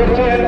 করছেন আমাদের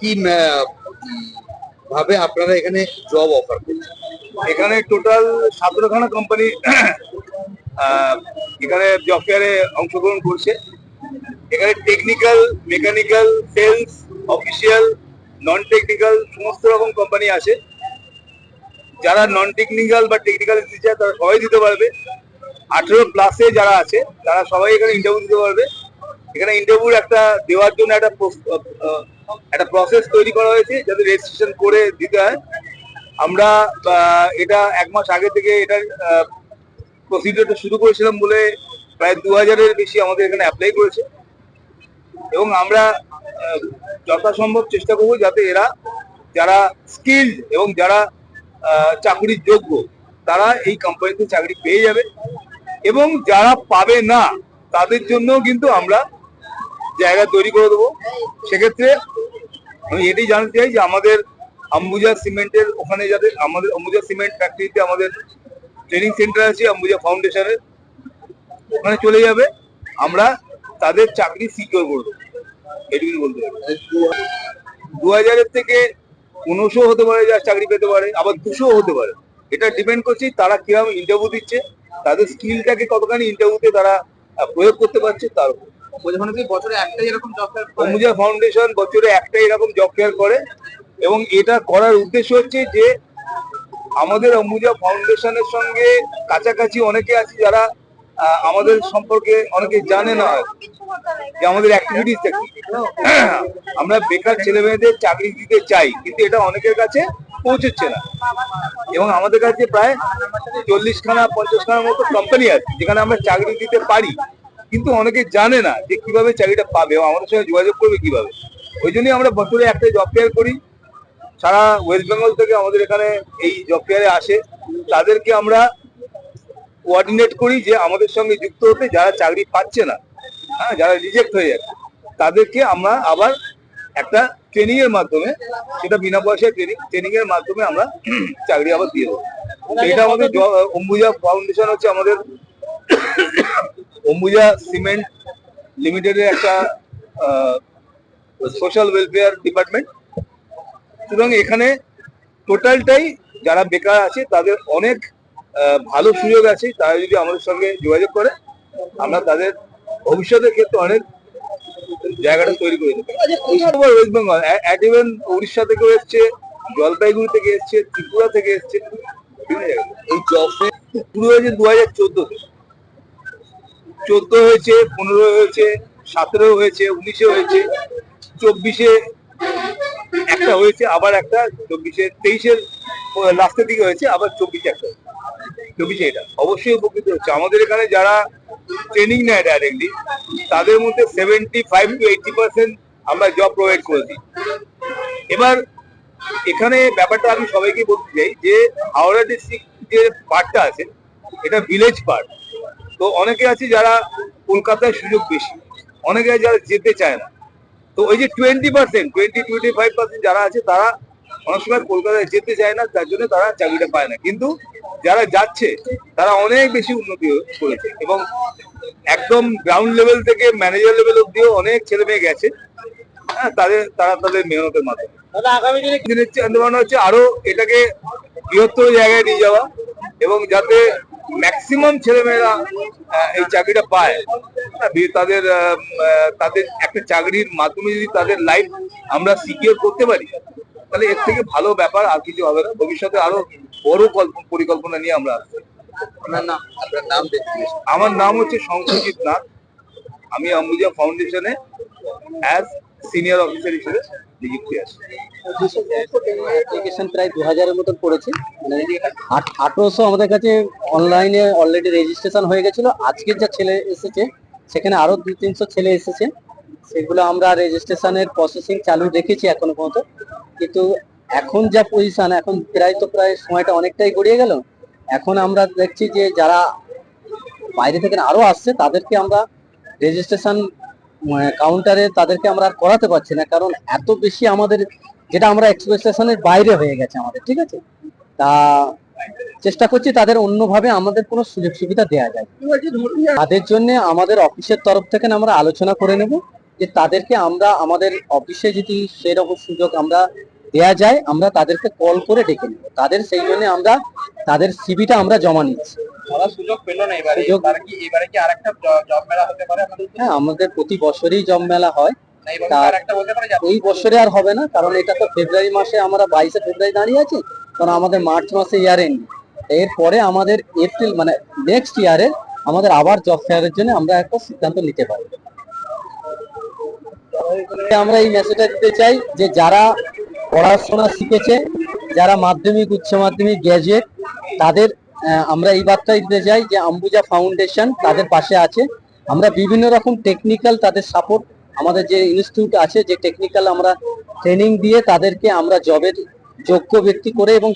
কি ভাবে আপনারা এখানে জব অফার করছেন? এখানে টোটাল সতেরোখানা কোম্পানি এখানে জব ফেয়ারে অংশগ্রহণ করছে। এখানে technical mechanical sales official non technical সমস্ত রকম কোম্পানি আছে। যারা নন টেকনিক্যাল বা টেকনিক্যাল দিতে চায় তারা সবাই দিতে পারবে। আঠেরো প্লাসে যারা আছে, তারা সবাই এখানে ইন্টারভিউ দিতে পারবে। এখানে ইন্টারভিউ একটা দেওয়ার জন্য একটা একটা প্রসেস তৈরি করা হয়েছে যাতে রেজিস্ট্রেশন করে দিতে হয়। আমরা এটা এক মাস আগে থেকে এটার প্রসিডিওরটা শুরু করেছিলাম বলে প্রায় দু হাজারের বেশি আমাদের এখানে অ্যাপ্লাই করেছে। এবং আমরা যথাসম্ভব চেষ্টা করব যাতে এরা, যারা স্কিল্ড এবং যারা চাকরির যোগ্য, তারা এই কোম্পানিতে চাকরি পেয়ে যাবে। এবং যারা পাবে না, তাদের জন্য কিন্তু আমরা জায়গা তৈরি করে দেবো। সেক্ষেত্রে আমি এটাই জানতে চাই যে আমাদের আম্বুজা সিমেন্টের ওখানে যাতে আমাদের অম্বুজা সিমেন্ট ফ্যাক্টরিতে আমাদের ট্রেনিং সেন্টার আছে, অম্বুজা ফাউন্ডেশনের ওখানে চলে যাবে। আমরা তাদের চাকরি সিকিউর করব। এটুকুনি বলতে দু হাজারের থেকে পনেরোশো হতে পারে যারা চাকরি পেতে পারে, আবার দুশো হতে পারে। এটা ডিপেন্ড করছে তারা কীরকম ইন্টারভিউ দিচ্ছে, তাদের স্কিলটাকে কতখানি ইন্টারভিউতে তারা প্রয়োগ করতে পারছে তার উপর। একটাই ফেয়ার অম্বুজা ফাউন্ডেশন বছরে একটা এরকম জব ফেয়ার করে এবং এটা করার উদ্দেশ্য হচ্ছে যে আমাদের অম্বুজা ফাউন্ডেশনের সঙ্গে কাছাকাছি অনেকে আছে যারা আমাদের সম্পর্কে অনেকে জানে না। যে আমাদের অ্যাক্টিভিটিস আমরা বেকার ছেলে মেয়েদের চাকরি দিতে চাই, কিন্তু এটা অনেকের কাছে পৌঁছচ্ছে না। এবং আমাদের কাছে প্রায় চল্লিশ খানা পঞ্চাশ খানার মতো কোম্পানি আছে যেখানে আমরা চাকরি দিতে পারি। কিন্তু অনেকে জানে না যে কীভাবে চাকরিটা পাবে আমাদের সঙ্গে যোগাযোগ করবে কীভাবে। ওই জন্যই আমরা বছরে একটা জব ফেয়ার করি। সারা ওয়েস্ট বেঙ্গল থেকে আমাদের এখানে এই জব ফেয়ারে আসে। তাদেরকে আমরা কোঅর্ডিনেট করি যে আমাদের সঙ্গে যুক্ত হতে যারা চাকরি পাচ্ছে না হ্যাঁ যারা রিজেক্ট হয়ে যাচ্ছে তাদেরকে আমরা আবার একটা ট্রেনিং এর মাধ্যমে সেটা বিনা পয়সায় ট্রেনিং ট্রেনিং এর মাধ্যমে আমরা চাকরি আবার দিয়ে দেবো। এটা আমাদের অম্বুজা ফাউন্ডেশন হচ্ছে আমাদের অম্বুজা সিমেন্ট লিমিটেডের একটা সোশ্যাল ওয়েলফেয়ার ডিপার্টমেন্ট সুতরাং এখানে টোটালটাই যারা বেকার আছে, তাদের অনেক ভালো সুযোগ আছে। তারা যদি আমাদের সঙ্গে যোগাযোগ করে, আমরা তাদের ভবিষ্যতের ক্ষেত্রে অনেক জায়গাটা তৈরি করে দেবো। West Bengal at even Orissa থেকে এসছে, জলপাইগুড়ি থেকে এসছে, ত্রিপুরা থেকে এসছে, বিভিন্ন জায়গা এই জব শুরু হয়েছে দু হাজার চোদ্দতে। চোদ্দ হয়েছে, পনেরো হয়েছে, সতেরো হয়েছে, উনিশে হয়েছে, চব্বিশে একটা হয়েছে, আবার একটা, চব্বিশে তেইশের লাস্টের দিকে হয়েছে, আবার চব্বিশে একটা। চব্বিশে এটা। অবশ্যই উপকৃত হচ্ছে। আমাদের এখানে যারা ট্রেনিং নেয় ডাইরেক্টলি তাদের মধ্যে seventy five to eighty percent আমরা জব প্রোভাইড করে দিই। এবার এখানে ব্যাপারটা আমি সবাইকে বলতে চাই যে হাওড়া ডিস্ট্রিক্ট যে পার্টটা আছে, এটা ভিলেজ পার্ট তো অনেকে আছে যারা কলকাতায় সুযোগ বেশি অনেকে আছে যারা যেতে চায় না। তো ওই যে twenty percent twenty twenty five percent যারা আছে তারা অনেক সময় কলকাতায় যেতে চায় না তার জন্য তারা চাকরিটা পায় না। কিন্তু যারা যাচ্ছে তারা অনেক বেশি উন্নতি করেছে এবং একদম গ্রাউন্ড লেভেল থেকে ম্যানেজার লেভেল অব্দিও অনেক ছেলে মেয়ে গেছে। হ্যাঁ তাদের তারা তাদের মেহনতের মাধ্যমে। আগামী দিনে ভাবনা হচ্ছে আরও এটাকে বৃহত্তর জায়গায় নিয়ে যাওয়া এবং যাতে ম্যাক্সিমাম ছেলেমেয়েরা এই চাকরিটা পায়। হ্যাঁ, তাদের তাদের একটা চাকরির মাধ্যমে যদি তাদের লাইফ আমরা সিকিউর করতে পারি তাহলে এর থেকে ভালো ব্যাপার আর কিছু হবে না। ভবিষ্যতে আরও বড় কল্প- পরিকল্পনা নিয়ে আমরা আসছি আমার নাম হচ্ছে শঙ্করজিৎ নাথ। আমি অম্বুজা ফাউন্ডেশনে অ্যাজ সিনিয়র অফিসার হিসেবে প্রায় দু হাজারের পড়েছে। মানে আমাদের কাছে অনলাইনে অলরেডি রেজিস্ট্রেশন হয়ে গেছিল। আজকের যা ছেলে এসেছে, সেখানে আরও দুই, তিনশো ছেলে এসেছে। সেগুলো আমরা রেজিস্ট্রেশনের প্রসেসিং চালু রেখেছি এখনও পর্যন্ত। কিন্তু এখন যা পজিশন এখন প্রায় তো প্রায় সময়টা অনেকটাই গড়িয়ে গেল। এখন আমরা দেখছি যে যারা বাইরে থেকে আরও আসছে, তাদেরকে আমরা রেজিস্ট্রেশন কাউন্টারে তাদেরকে আমরা আর করাতে পারছি না, কারণ এত বেশি আমাদের যেটা আমরা এক্সপেকটেশনের বাইরে হয়ে গেছে আমাদের, ঠিক আছে? তা চেষ্টা করছি তাদের অন্যভাবে আমাদের কোনো সুযোগ সুবিধা দেওয়া যায়। তাদের জন্য আমাদের অফিসের তরফ থেকে আমরা আলোচনা করে নেব যে তাদেরকে আমরা আমাদের অফিসে যদি সেরকম সুযোগ আমরা দেয়া যায়, আমরা তাদেরকে কল করে ডেকে নেব। তাদের সেই জন্য আমরা, তাদের সিবিটা আমরা জমা নিচ্ছি। তারা সুযোগ পেল না এবারে। সুযোগ- তারা কি এবারে কি আরেকটা জব মেলা হতে পারে আমাদের হ্যাঁ আমাদের প্রতি বছরই জব মেলা হয়। না এবারে তা- আরেকটা বলতে পারে যে বছরে আর হবে না কারণ এটা তো ফেব্রুয়ারি মাসে আমরা বাইশে ফেব্রুয়ারি দাঁড়িয়ে আছি কারণ আমাদের মার্চ মাসে ইয়ার এন্ড এরপরে আমাদের এপ্রিল মানে নেক্সট ইয়ারে আমাদের আবার জব ফেয়ারের জন্য আমরা একটা সিদ্ধান্ত নিতে পারি। আমরা এই মেসেজটা দিতে চাই যে যারা পড়াশোনা শিখেছে যারা মাধ্যমিক উচ্চ মাধ্যমিক গ্র্যাজুয়েট তাদের আমরা এই বার্তাই দিতে চাই যে আম্বুজা ফাউন্ডেশন তাদের পাশে আছে। আমরা বিভিন্ন রকম টেকনিক্যাল তাদের সাপোর্ট আমাদের যে ইনস্টিটিউট আছে, যে টেকনিক্যাল আমরা ট্রেনিং দিয়ে তাদেরকে আমরা জবের যোগ্য ব্যক্তি করে এবং